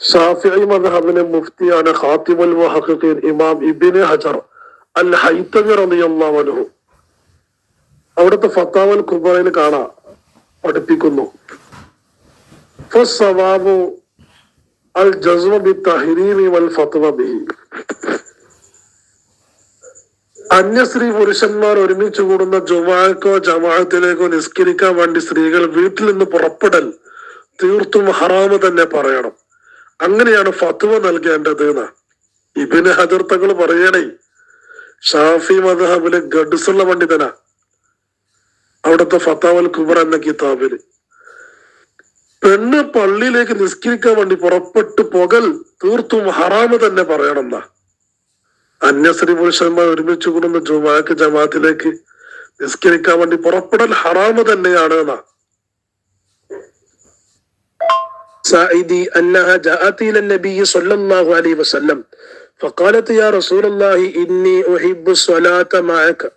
ഷാഫിഈ മദ്ഹബിലെ മുഫ്തിയാണ് ഖാത്തിമുൽ മുഹഖഖീൻ ഇമാം ഇബ്നു ഹജർ അൽ ഹൈത്തമി റളിയല്ലാഹു അൻഹു അവിടുത്തെ ഫത്താവൽ കുബറയിൽ കാണാം പഠിപ്പിക്കുന്നു. ഫസ്സവാബു അൽ ജസ്മ ബി വൽ ഫത്വ ബിഹി അന്യസ്ത്രീ പുരുഷന്മാർ ഒരുമിച്ച് കൂടുന്ന ജുമാക്കോ ജമാഅത്തിലേക്കോ നിസ്കരിക്കാൻ വേണ്ടി സ്ത്രീകൾ വീട്ടിൽ നിന്ന് പുറപ്പെടൽ തീർത്തും ഹറാമ് തന്നെ പറയണം. അങ്ങനെയാണ് ഫത്വ നൽകേണ്ടത് എന്ന്. ഇബിന് ഹജർ തങ്ങൾ പറയണേ ഷാഫി മദ്ഹബിലെ ഗഡ്സുള്ള പണ്ഡിതനാ. അവിടുത്തെ ഫത്താവൽ കുബർ എന്ന കിതാബിൽ. പെണ്ണ് പള്ളിയിലേക്ക് നിസ്കരിക്കാൻ വേണ്ടി പുറപ്പെട്ടു പുകൽ തീർത്തും ഹറാമ് തന്നെ പറയണം എന്നാ. അന്യസ്ത്രീ പുരുഷന്മാർ ഒരുമിച്ച് കൂടുന്ന ജുമാക്ക് ജമാഅത്തിലേക്ക് നിസ്കരിക്കാൻ വേണ്ടി പുറപ്പെടൽ ഹറാമ് തന്നെയാണ് എന്നാ. سائدي أنها جاءت إلى النبي صلى الله عليه وسلم. فقالت يا رسول الله إني أحب الصلاة معك.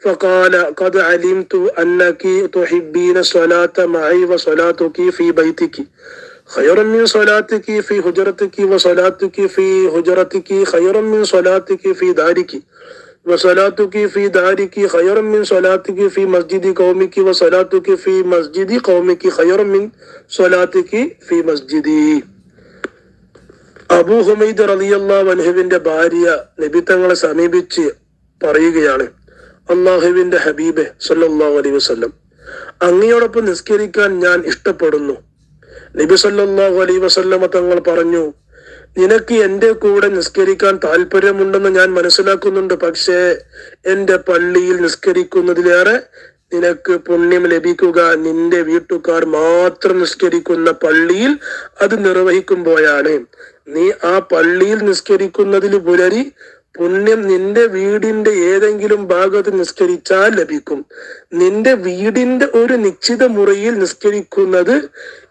فقال قد علمت أنك تحبين الصلاة معي وصلاتك في بيتك. خير من صلاتك في حجرتك وصلاتك في حجرتك خير من صلاتك في دارك. വസലാത്തുക്കി ഫി ദാരിക്കി ഖൈറം മിൻ ഫി മസ്ജിദി ഖൗമിക്കി വസലാത്തുക്കി ഫി മസ്ജിദി ഖൗമിക്കി ഖൈറം മിൻ ഫി മസ്ജിദി അബൂ ഹുമൈദ് റളിയല്ലാഹു വൻഹുവിന്റെ ഭാര്യ നബി തങ്ങളെ സമീപിച്ച് പറയുകയാണ് അള്ളാഹുവിന്റെ ഹബീബെ സല്ലല്ലാഹു അലൈഹി വസല്ലം അങ്ങയോടൊപ്പം നിസ്കരിക്കാൻ ഞാൻ ഇഷ്ടപ്പെടുന്നു. നബി സല്ലല്ലാഹു അലൈഹി വസല്ലമ തങ്ങൾ പറഞ്ഞു നിനക്ക് എന്റെ കൂടെ നിസ്കരിക്കാൻ താല്പര്യമുണ്ടെന്ന് ഞാൻ മനസ്സിലാക്കുന്നുണ്ട്. പക്ഷേ എന്റെ പള്ളിയിൽ നിസ്കരിക്കുന്നതിലേറെ നിനക്ക് പുണ്യം ലഭിക്കുക. നിന്റെ വീട്ടുകാർ മാത്രം നിസ്കരിക്കുന്ന പള്ളിയിൽ അത് നിർവഹിക്കുമ്പോഴാണ്. നീ ആ പള്ളിയിൽ നിസ്കരിക്കുന്നതിൽ പുലരി പുണ്യം നിന്റെ വീടിന്റെ ഏതെങ്കിലും ഭാഗത്ത് നിസ്കരിച്ചാൽ ലഭിക്കും. നിന്റെ വീടിന്റെ ഒരു നിശ്ചിത മുറിയിൽ നിസ്കരിക്കുന്നത്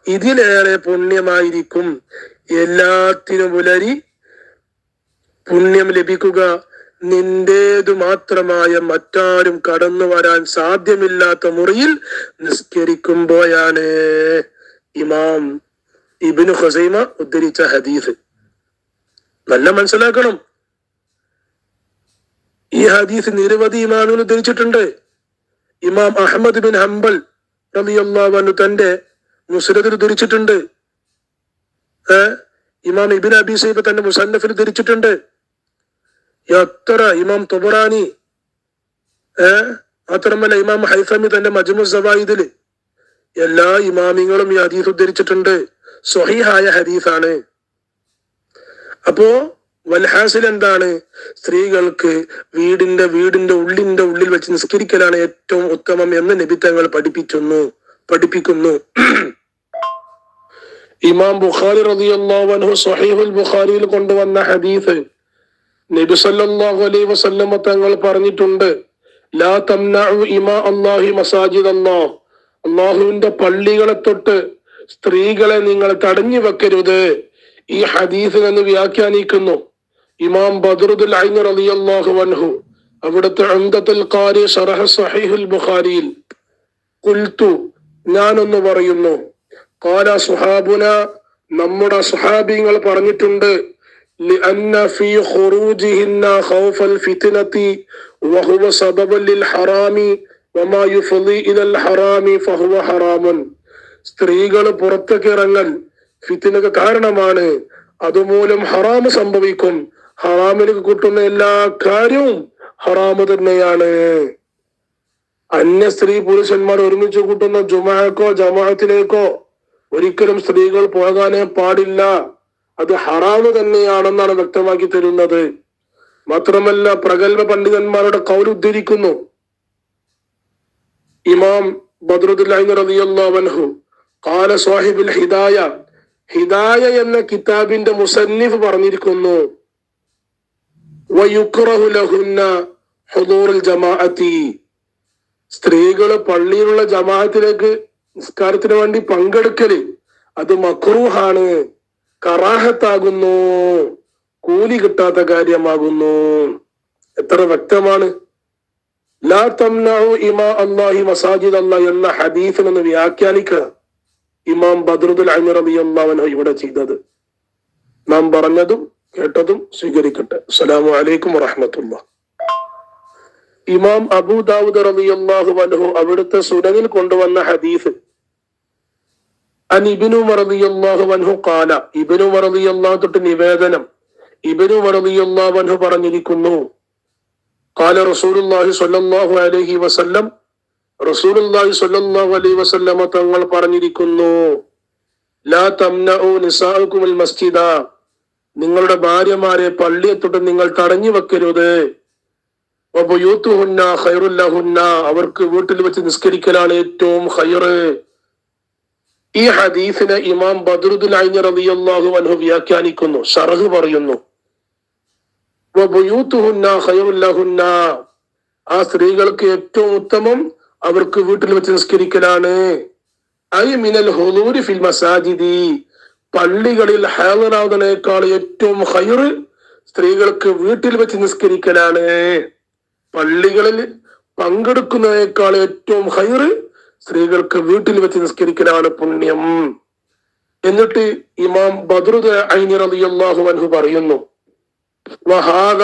ഇതിലേറെ പുണ്യമായിരിക്കും. എല്ലാത്തിനും ഉലരി പുണ്യം ലഭിക്കുക. നിന്റേതു മാത്രമായ മറ്റാരും കടന്നു വരാൻ സാധ്യമില്ലാത്ത മുറിയിൽ നിസ്കരിക്കുമ്പോഴാണ് ഇമാം ഇബിനു ഹുസൈമ ഉദ്ധരിച്ച ഹദീസ്. നല്ല മനസ്സിലാക്കണം. ഈ ഹദീസ് നിരവധി ഇമാമിൽ ഉദ്ധരിച്ചിട്ടുണ്ട്. ഇമാം അഹമ്മദ് ബിൻ ഹംബൽ റളിയല്ലാഹു തന്റെ മുസ്ലിദിൽ ഉദ്ധരിച്ചിട്ടുണ്ട്. ഇമാം ഇബിൻ അബി സൈബ് തന്റെ മുസന്നഫിൽ ധരിച്ചിട്ടുണ്ട്. എത്ര ഇമാം തുബറാനി ഏർ മാത്രമല്ല ഇമാം ഹൈഫമി തന്റെ മജ്മു സവായിദിൽ എല്ലാ ഇമാമിങ്ങളും ഈ ഹദീസ് ഉദ്ധരിച്ചിട്ടുണ്ട്. സ്വഹീഹായ ഹദീസാണ്. അപ്പോ വൽഹാസിൽ എന്താണ്? സ്ത്രീകൾക്ക് വീടിന്റെ വീടിന്റെ ഉള്ളിന്റെ ഉള്ളിൽ വെച്ച് നിസ്കരിക്കലാണ് ഏറ്റവും ഉത്തമം എന്ന് നിബിത്തങ്ങൾ പഠിപ്പിക്കുന്നു പഠിപ്പിക്കുന്നു. ഇമാം ബുഖാരി റളിയല്ലാഹു അൻഹു സ്വഹീഹുൽ ബുഖാരിയിൽ കൊണ്ടുവന്ന ഹദീസ് നബി സല്ലല്ലാഹു അലൈഹി വസല്ലമ തങ്ങൾ പറഞ്ഞിട്ടുണ്ട് ലാ തംനഉ ഇമാ അല്ലാഹി മസാജിദ് അല്ലാഹ് അള്ളാഹുവിന്റെ പള്ളികളെ തൊട്ട് സ്ത്രീകളെ നിങ്ങൾ തടഞ്ഞു വെക്കരുത്. ഈ ഹദീസ് എന്ന് വ്യാഖ്യാനിക്കുന്നു. ഇമാം ബദറുദ്ദുൽ ഐൻ റളിയല്ലാഹു അൻഹു അവിടുത്തെ അന്തത്തുൽ ഖാരി ഷറഹ സഹീഹുൽ ബുഖാരിയിൽ കുൽത്തു ഞാനൊന്ന് പറയുന്നു കാല സുഹാബുന നമ്മുടെ സുഹാബിങ്ങൾ പറഞ്ഞിട്ടുണ്ട് لأن في خروجهن خوف الفتنة وهو سبب للحرام وما يفضي إلى الحرام فهو حرام സ്ത്രീകൾ പുറത്തേക്ക് ഇറങ്ങൽ ഫിത്തിനക്ക് കാരണമാണ് അതുമൂലം ഹറാമ് സംഭവിക്കും ഹറാമിലേക്ക് കൂട്ടുന്ന എല്ലാ കാര്യവും ഹറാമ് തന്നെയാണ് അന്യ സ്ത്രീ പുരുഷന്മാർ ഒരുമിച്ച് കൂട്ടുന്ന ജുമാക്കോ ജമാഅത്തിലേക്കോ ഒരിക്കലും സ്ത്രീകൾ പോകാനേ പാടില്ല. അത് ഹറാമ് തന്നെയാണെന്നാണ് വ്യക്തമാക്കി തരുന്നത്. മാത്രമല്ല പ്രഗത്ഭ പണ്ഡിതന്മാരുടെ കൗൽ ഉദ്ധരിക്കുന്നു. ഇമാം ബദ്രുദ്ദുല്ലാഹു കാല സാഹിബുൽ ഹിദായ ഹിദായ എന്ന കിതാബിന്റെ മുസന്നിഫ് പറഞ്ഞിരിക്കുന്നു. സ്ത്രീകൾ പള്ളിയിലുള്ള ജമാഅത്തിലേക്ക് നിസ്കാരത്തിന് വേണ്ടി പങ്കെടുക്കൽ അത് മക്രൂഹാണ്. കറാഹത്താകുന്നു. കൂലി കിട്ടാത്ത കാര്യമാകുന്നു. എത്ര വ്യക്തമാണ്. ലാ തംനഉ ഇമാ അല്ലാഹി മസാജിദ് അല്ലാഹ് എന്ന ഹദീസിനൊന്ന് വ്യാഖ്യാനിക്കുക. ഇമാം ബദ്രുദുൽ അമീർ റളിയല്ലാഹു ഇവിടെ ചെയ്തത്. നാം പറഞ്ഞതും കേട്ടതും സ്വീകരിക്കട്ടെ. അസ്സലാമു അലൈക്കും വറഹമത്തുള്ള ഇമാം അബൂദാവുദ് റളിയല്ലാഹു അൻഹു അവിടുത്തെ സുനനിൽ കൊണ്ടുവന്ന ഹദീസ് അൻ ഇബ്നു റളിയല്ലാഹു അൻഹു ഖാല ഇബ്നു റളിയല്ലാഹു തൊട്ട് നിവേദനം. ഇബ്നു റളിയല്ലാഹു അൻഹു പറഞ്ഞിരിക്കുന്നു. ഖാല റസൂലുള്ളാഹി സ്വല്ലല്ലാഹു അലൈഹി വസല്ലം റസൂലുള്ളാഹി സ്വല്ലല്ലാഹു അലൈഹി വസല്ലമ തങ്ങൾ പറഞ്ഞിരിക്കുന്നു. ലാ തംനഉ നിസാഅകുൽ മസ്ജിദ നിങ്ങളുടെ ഭാര്യമാരെ പള്ളിയെ തൊട്ട് നിങ്ങൾ തടഞ്ഞു വെക്കരുത്. വബുയൂത്തുഹുന്ന ഖൈറുൽ ലഹുന്ന അവർക്ക് വീട്ടിൽ വെച്ച് നിസ്കരിക്കലാണ് ഏറ്റവും ഖൈറ്. ഈ ഹദീസിനെ ഇമാം ബദ്രുദ്ദുൽ ഐനി റളിയല്ലാഹു അൻഹു വ്യാഖ്യാനിക്കുന്നു. ഷറഹ് പറയുന്നു. ആ സ്ത്രീകൾക്ക് ഏറ്റവും ഉത്തമം അവർക്ക് വീട്ടിൽ വെച്ച് നിസ്കരിക്കലാണ്. ഐ മിനൽ ഹുലൂരി ഫിൽ മസാജിദി. പള്ളികളിൽ ഹാജറാവുന്നതിനേക്കാൾ ഏറ്റവും ഹയർ സ്ത്രീകൾക്ക് വീട്ടിൽ വെച്ച് നിസ്കരിക്കലാണ്. പള്ളികളിൽ പങ്കെടുക്കുന്നതിനേക്കാൾ ഏറ്റവും ഹൈറ് സ്ത്രീകൾക്ക് വീട്ടിൽ വെച്ച് നിസ്കരിക്കലാണ് പുണ്യം. എന്നിട്ട് ഇമാം ബദ്രുദ് ഐനി റളിയല്ലാഹു അൻഹു പറയുന്നു വഹാദ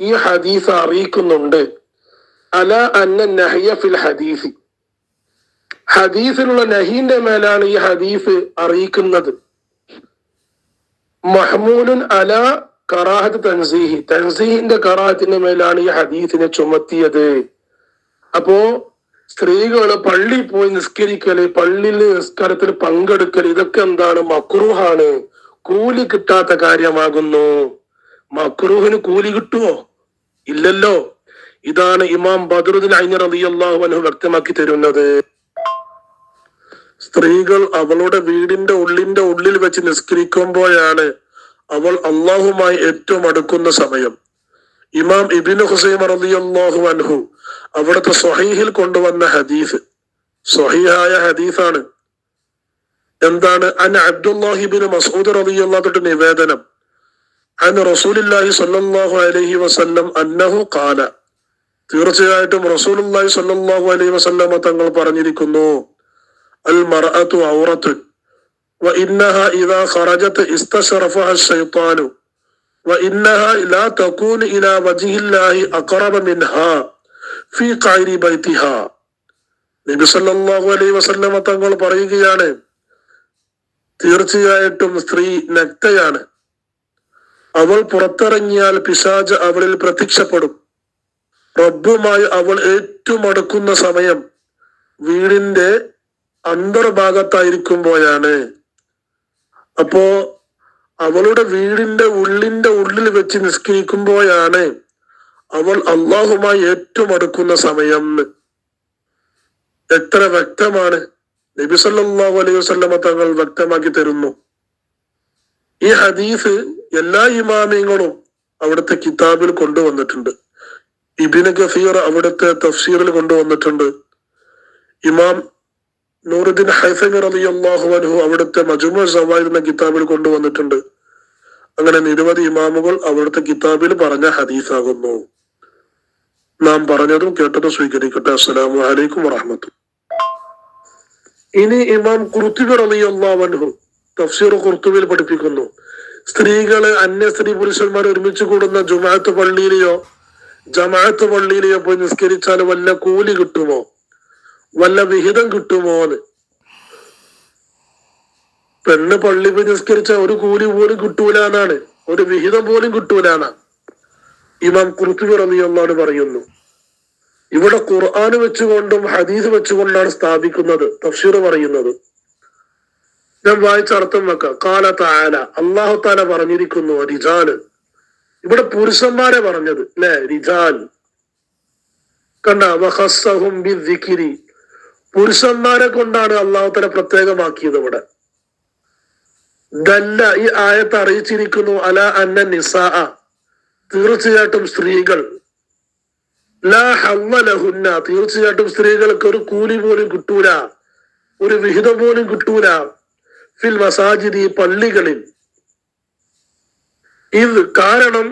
ഈ ഹദീസ് അറിയിക്കുന്നുണ്ട്. അല അന്ന നഹിയ ഫിൽ ഹദീസ്. ഹദീസിലുള്ള നഹീന്റെ മേലാണ് ഈ ഹദീസ് അറിയിക്കുന്നത്. മഹ്മൂലുൻ അല കറാഹത്ത് തൻസീഹി. തൻസീഹിന്റെ കറാഹത്തിന്റെ മേലാണ് ഈ ഹദീസിനെ ചുമത്തിയത്. അപ്പോ സ്ത്രീകൾ പള്ളിയിൽ പോയി നിസ്കരിക്കൽ പള്ളിയിൽ നിസ്കാരത്തിൽ പങ്കെടുക്കൽ ഇതൊക്കെ എന്താണ്? മക്രൂഹാണ്. കൂലി കിട്ടാത്ത കാര്യമാകുന്നു. മക്രൂഹിന് കൂലി കിട്ടുമോ ഇല്ലല്ലോ. ഇതാണ് ഇമാം ബദറുദ്ദീൻ ഐനി റളിയല്ലാഹു അൻഹു വ്യക്തമാക്കി തരുന്നത്. സ്ത്രീകൾ അവളുടെ വീടിന്റെ ഉള്ളിന്റെ ഉള്ളിൽ വെച്ച് നിസ്കരിക്കുമ്പോഴാണ് അവൾ അള്ളാഹുമായി ഏറ്റവും അടുക്കുന്ന സമയം. ഇമാം ഇബിന് ഹുസൈം റളിയല്ലാഹു അൻഹു അവിടുത്തെ സ്വഹീഹിൽ കൊണ്ടുവന്ന ഹദീസ്. സ്വഹീഹായ ഹദീസാണ്. എന്താണ്? അൻ അബ്ദുല്ലാഹിബിൻ മസൂദ് റളിയല്ലാഹു തൊട്ട് നിവേദനം. അൻ റസൂലുല്ലാഹി സ്വല്ലല്ലാഹു അലൈഹി വസല്ലം അന്നഹു ഖാല. തീർച്ചയായിട്ടും റസൂലുല്ലാഹി സ്വല്ലല്ലാഹു അലൈഹി വസ്ല്ല തങ്ങൾ പറഞ്ഞിരിക്കുന്നു. അൽ മറത്തു ഔറത്ത് ഇന്നഹ ഇദാ ഖറജത് ഇസ്തശറഫഹ ശൈത്താനു. وإنها لا تكون إلى وجه الله أقرب منها في قعر بيتها നബി സല്ലല്ലാഹു അലൈഹി വസല്ലമ തങ്ങൾ പറയുകയാണ് തീർച്ചയായിട്ടും സ്ത്രീ നഗ്നയാണ് അവൾ പുറത്തിറങ്ങിയാൽ പിശാജ് അവളിൽ പ്രത്യക്ഷപ്പെടും റബ്ബുമായി അവൾ ഏറ്റവും അടുക്കുന്ന സമയം വീടിന്റെ അന്തർഭാഗത്തായിരിക്കുമ്പോഴാണ് അപ്പോ അവളുടെ വീടിന്റെ ഉള്ളിന്റെ ഉള്ളിൽ വെച്ച് നിസ്കരിക്കുമ്പോഴാണ് അവൾ അള്ളാഹുമായി ഏറ്റവും അടുക്കുന്ന സമയം. എത്ര വ്യക്തമാണ്. നബി സല്ലല്ലാഹു അലൈഹി വസല്ലമ തങ്ങൾ വ്യക്തമാക്കി തരുന്നു. ഈ ഹദീസ് എല്ലാ ഇമാമിയങ്ങളും അവിടുത്തെ കിതാബിൽ കൊണ്ടുവന്നിട്ടുണ്ട്. ഇബിന് ഗഫീർ അവിടുത്തെ തഫ്സീറിൽ കൊണ്ടുവന്നിട്ടുണ്ട്. ഇമാം നൂറുദ്ദീൻ ഹൈഫമി റളിയല്ലാഹു അൻഹു അവിടുത്തെ മജുമു സവായിൽ എന്ന കിതാബിൽ കൊണ്ടുവന്നിട്ടുണ്ട്. അങ്ങനെ നിരവധി ഇമാമുകൾ അവിടുത്തെ കിതാബിൽ പറഞ്ഞ ഹദീസാകുന്നു. നാം പറഞ്ഞതും കേട്ടതും സ്വീകരിക്കട്ടെ. അസ്സലാമു അലൈക്കും വറഹ്മത്തു ഇനി ഇമാം കുർത്തുബി റളിയല്ലാഹു അൻഹു തഫ്സീർ കുർത്തുബിൽ പഠിപ്പിക്കുന്നു. സ്ത്രീകളെ അന്യ സ്ത്രീ പുരുഷന്മാർ ഒരുമിച്ച് കൂടുന്ന ജുമാഅത്ത് പള്ളിയിലെയോ ജമാഅത്ത് പള്ളിയിലെയോ പോയി നിസ്കരിച്ചാൽ വല്ല കൂലി കിട്ടുമോ? വല്ല വിഹിതം കിട്ടുമോ എന്ന് പെണ്ണ് പള്ളി നിസ്കരിച്ച ഒരു കൂലി പോലും കിട്ടൂല എന്നാണ് ഒരു വിഹിതം പോലും കിട്ടൂല എന്നാ ഇമാം കുർത്തുബി റളിയല്ലാഹു പറയുന്നു. ഇവിടെ ഖുർആൻ വെച്ചുകൊണ്ടും ഹദീസ് വെച്ചുകൊണ്ടാണ് സ്ഥാപിക്കുന്നത് തഫ്സീർ പറയുന്നത്. ഞാൻ വായിച്ച അർത്ഥം വെക്കാം. കാല താല അള്ളാഹു താല പറഞ്ഞിരിക്കുന്നു റിജാൽ ഇവിടെ പുരുഷന്മാരെ പറഞ്ഞത് അല്ലെ റിജാൽ. കണ്ട പുരുഷന്മാരെ കൊണ്ടാണ് അള്ളാഹു താല പ്രത്യേകമാക്കിയത് ഇവിടെ. ദല്ല ഈ ആയത്ത് അറിയിച്ചിരിക്കുന്നു അല അന്ന നിസാ തീർച്ചയായിട്ടും സ്ത്രീകൾ. ലാ തീർച്ചയായിട്ടും സ്ത്രീകൾക്ക് ഒരു കൂലി പോലും കിട്ടൂല. ഒരു വിഹിതം പോലും കിട്ടൂല. ഫിൽ മസാജിദി പള്ളികളിൽ. ഇത് കാരണം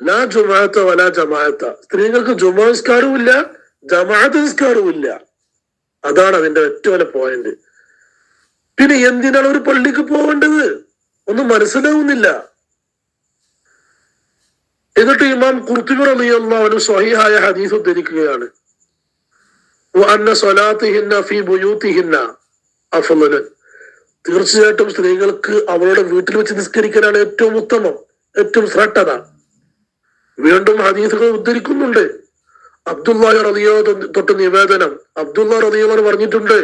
ലാ ജുമാഅത്ത വല ജമാഅത്ത. സ്ത്രീകൾക്ക് ജുമാ നിസ്കാരവും ഇല്ല ജമാഅത്ത് നിസ്കാരവും ഇല്ല. അതാണ് അതിന്റെ ഏറ്റവും വലിയ പോയിന്റ് പിന്നെ എന്തിനാണ് ഒരു പള്ളിക്ക് പോകേണ്ടത് ഒന്നും മനസ്സിലാവുന്നില്ല. എന്നിട്ട് ഇമാം കുർത്തുബി റളിയല്ലാഹു അൻഹു സ്വഹീഹായ ഹദീസ് ഉദ്ധരിക്കുകയാണ്. വഅന്ന തീർച്ചയായിട്ടും സ്ത്രീകൾക്ക് അവരുടെ വീട്ടിൽ വെച്ച് നിസ്കരിക്കലാണ് ഏറ്റവും ഉത്തമം ഏറ്റവും ശ്രദ്ധത വീണ്ടും ഹദീസുകൾ ഉദ്ധരിക്കുന്നുണ്ട്. അബ്ദുല്ലാഹി റബിയോ തൊട്ട് നിവേദനം. അബ്ദുള്ള റളിയോ പറഞ്ഞിട്ടുണ്ട്.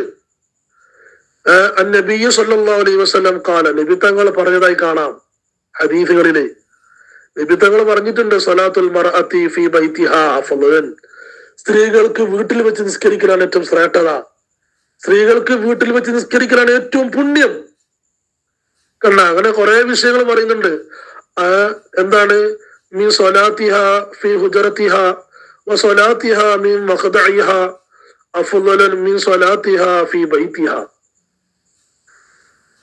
നബിയു സല്ലാ അലൈ വസ്ലം കാല നിബിത്തങ്ങൾ തങ്ങൾ പറഞ്ഞതായി കാണാം ഹദീസുകളിലെ. നിബിത്തങ്ങൾ തങ്ങൾ പറഞ്ഞിട്ടുണ്ട് സലാത്തുൽ സ്ത്രീകൾക്ക് വീട്ടിൽ വെച്ച് നിസ്കരിക്കലാണ് ഏറ്റവും ശ്രേഷ്ഠത. സ്ത്രീകൾക്ക് വീട്ടിൽ വെച്ച് നിസ്കരിക്കലാണ് ഏറ്റവും പുണ്യം. കണ്ട? അങ്ങനെ കുറെ വിഷയങ്ങൾ പറയുന്നുണ്ട്. എന്താണ്? മീ സൊലാത്തിഹ ഫി ഹുജറത്തിഹ ബൈത്തിഹ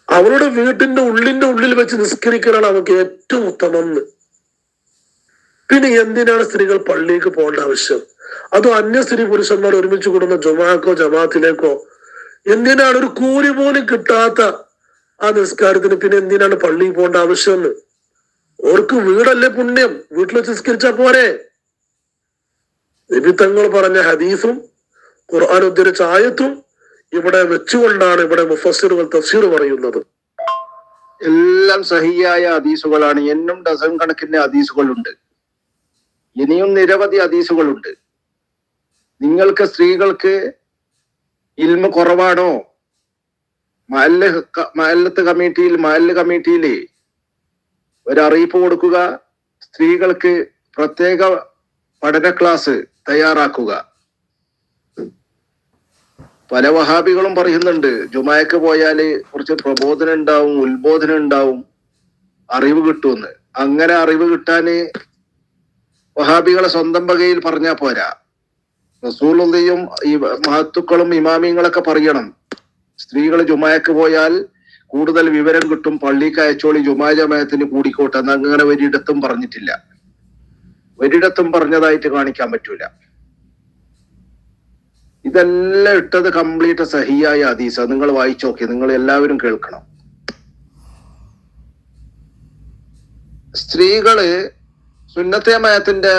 അവളുടെ വീട്ടിന്റെ ഉള്ളിന്റെ ഉള്ളിൽ വെച്ച് നിസ്കരിക്കലാണ് അവർക്ക് ഏറ്റവും ഉത്തമം. പിന്നെ എന്തിനാണ് സ്ത്രീകൾ പള്ളിക്ക് പോകേണ്ട ആവശ്യം? അതോ അന്യ സ്ത്രീ പുരുഷന്മാർ ഒരുമിച്ച് കൂടുന്ന ജുമാക്കോ ജമാത്തിലേക്കോ? എന്തിനാണ് ഒരു കൂലി പോലും കിട്ടാത്ത ആ നിസ്കാരത്തിന്? പിന്നെ എന്തിനാണ് പള്ളിയിൽ പോകേണ്ട ആവശ്യം? ഓർക്ക് വീടല്ലേ പുണ്യം. വീട്ടിൽ വെച്ച് നിസ്കരിച്ചാ പോരെ. നിബിത്തങ്ങൾ പറഞ്ഞ ഹദീസും ഖുർആൻ ഉദ്ധരിച്ച ആയത്തും ഇവിടെ വെച്ചുകൊണ്ടാണ് ഇവിടെ മുഫസ്സിറുകൾ തഫ്സീർ പറയുന്നത്. എല്ലാം സഹിയായ ഹദീസുകളാണ്. എന്നും ഡസൻ കണക്കിന് ഹദീസുകളുണ്ട്. ഇനിയും നിരവധി ഹദീസുകളുണ്ട്. നിങ്ങൾക്ക് സ്ത്രീകൾക്ക് ഇൽമ കുറവാണോ? മഹല്ല് മഹല്ലത്ത് കമ്മിറ്റിയിൽ മഹല്ല് കമ്മിറ്റിയിൽ ഒരറിയിപ്പ് കൊടുക്കുക. സ്ത്രീകൾക്ക് പ്രത്യേക പഠന ക്ലാസ് തയ്യാറാക്കുക. പല വഹാബികളും പറയുന്നുണ്ട് ജുമായക്ക് പോയാൽ കുറച്ച് പ്രബോധനം ഉണ്ടാവും ഉത്ബോധനം ഉണ്ടാവും അറിവ് കിട്ടുമെന്ന്. അങ്ങനെ അറിവ് കിട്ടാന് വഹാബികളെ സ്വന്തം വകയിൽ പറഞ്ഞാ പോരാ. റസൂലുള്ളയും ഈ മഹത്തുക്കളും ഇമാമിങ്ങളൊക്കെ പറയണം സ്ത്രീകൾ ജുമായക്ക് പോയാൽ കൂടുതൽ വിവരം കിട്ടും പള്ളിക്ക് അയച്ചോളി ജുമാ ജമായത്തിന് കൂടിക്കോട്ടെ എന്ന് അങ്ങനെ ഒരിടത്തും പറഞ്ഞിട്ടില്ല. ഒരിടത്തും പറഞ്ഞതായിട്ട് കാണിക്കാൻ പറ്റൂല. ഇതെല്ലാം ഇട്ടത് കംപ്ലീറ്റ് സഹിയായ ഹദീസ. നിങ്ങൾ വായിച്ചു നോക്കി നിങ്ങൾ എല്ലാവരും കേൾക്കണം. സ്ത്രീകൾ സുന്നത്തെ മയത്തിന്റെ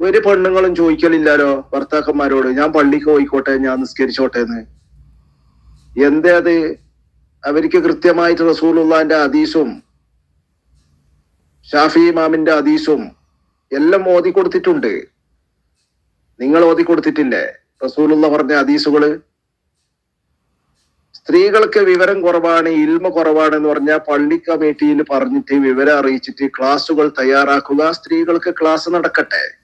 ഒരു പെണ്ണുങ്ങളും ചോദിക്കലില്ലാലോ ഭർത്താക്കന്മാരോട്. ഞാൻ പള്ളിക്ക് പോയിക്കോട്ടെ ഞാൻ നിസ്കരിച്ചോട്ടെ എന്ന് എന്തേ അത്? അവർക്ക് കൃത്യമായിട്ട് റസൂലുള്ളാന്റെ ഹദീസും ഷാഫി ഇമാമിന്റെ ഹദീസും എല്ലാം ഓതി കൊടുത്തിട്ടുണ്ട്. നിങ്ങൾ ഓതി കൊടുത്തിട്ടില്ലേ. റസൂലുള്ള പറഞ്ഞ ഹദീസുകൾ. സ്ത്രീകൾക്ക് വിവരം കുറവാണ് ഇൽമ കുറവാണ് എന്ന് പറഞ്ഞാൽ പള്ളി കമ്മിറ്റിയിൽ പറഞ്ഞിട്ട് വിവരം അറിയിച്ചിട്ട് ക്ലാസ്സുകൾ തയ്യാറാക്കുക സ്ത്രീകൾക്ക് ക്ലാസ് നടക്കട്ടെ.